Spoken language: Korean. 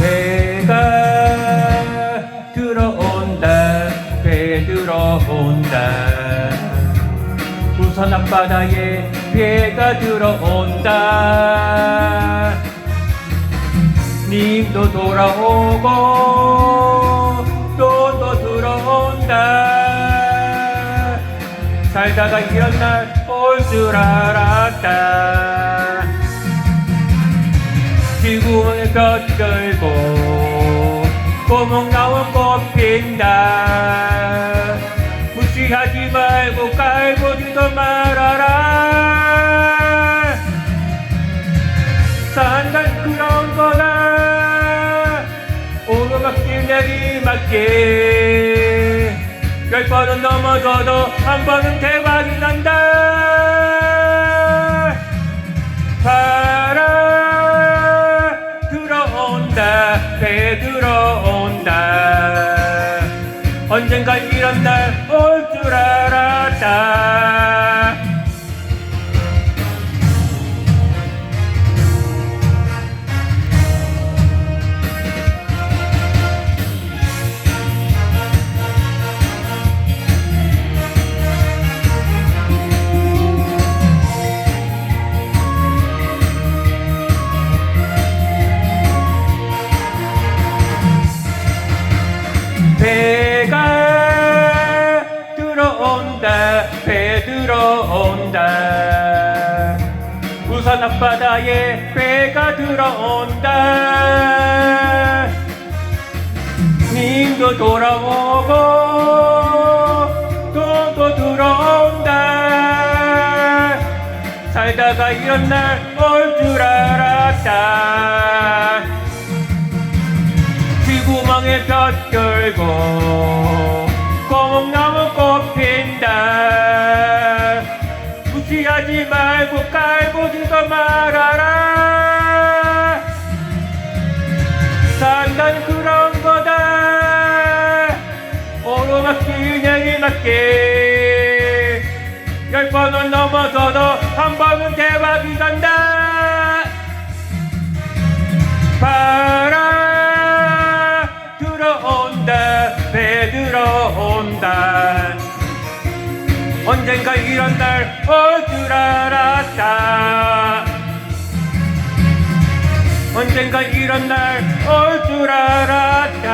배가 들어온다 배 들어온다. 부산 앞바다에 배가 들어온다. 님도 돌아오고 살다가 이런 날 올 줄 알았다. 지구의 볕 끌고 고목나무 꽃 핀다. 무시하지 말고 깔보지도 말아라. 산간 그런 거다. 오르막길 내리막길 열 번은 넘어져도 한 번은 대박이 난다. 바라 들어온다 배 들어온다. 언젠가 이런 날 올 줄 알았다 부산 앞바다에 배가 들어온다. 님도 돌아오고 또또 들어온다. 살다가 이런 날 올 줄 알았다. 지구멍에 볕 끌고 하지 말고 깔보지도 말아라. 산간 그런 거다. 오르막길 내리막길 열 번은 넘어서도 한 번은 대박이 난다. 바라. 들어온다. 배 들어온다 언젠가 이런 날 올 줄 알았다. 언젠가 이런 날 올 줄 알았다